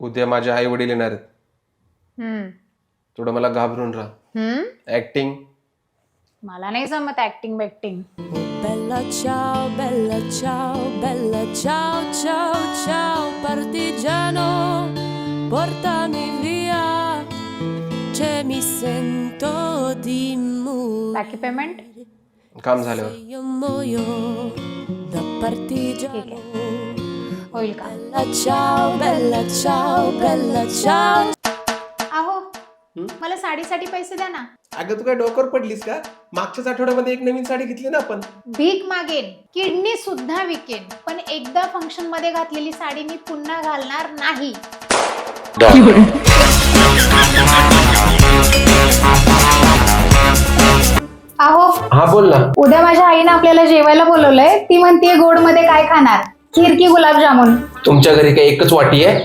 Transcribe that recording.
उद्या माझे आई वडील येणार आहेत. थोडं मला घाबरून राहाटिंग मला नाही जमत ऍक्टिंग बॅक्टिंग. बेल्ला चाव बेल्ला चाव बेल्ला चाव चाव परती जनो परता मी che mi sento di morire. बाकी पेमेंट काम झाल्यावर Io muoio da partigiano. होईल का? Bella ciao, bella ciao, bella ciao. आहो मला साडीसाठी पैसे द्या ना. अगं तू काय डोकर पडलीस का? मागच्याच आठवड्यामध्ये एक नवीन साडी घेतली ना आपण. भीक मागेन किडनी सुद्धा विकेन पण एकदा फंक्शनमध्ये घातलेली साडी मी पुन्हा घालणार नाही. हा बोल ना. उद्या माझ्या आईनं आपल्याला जेवायला बोलवलंय. ती म्हणतीये गोडमध्ये काय खाणार? खीर की गुलाबजामुन? तुमच्या घरी काय एकच वाटी आहे?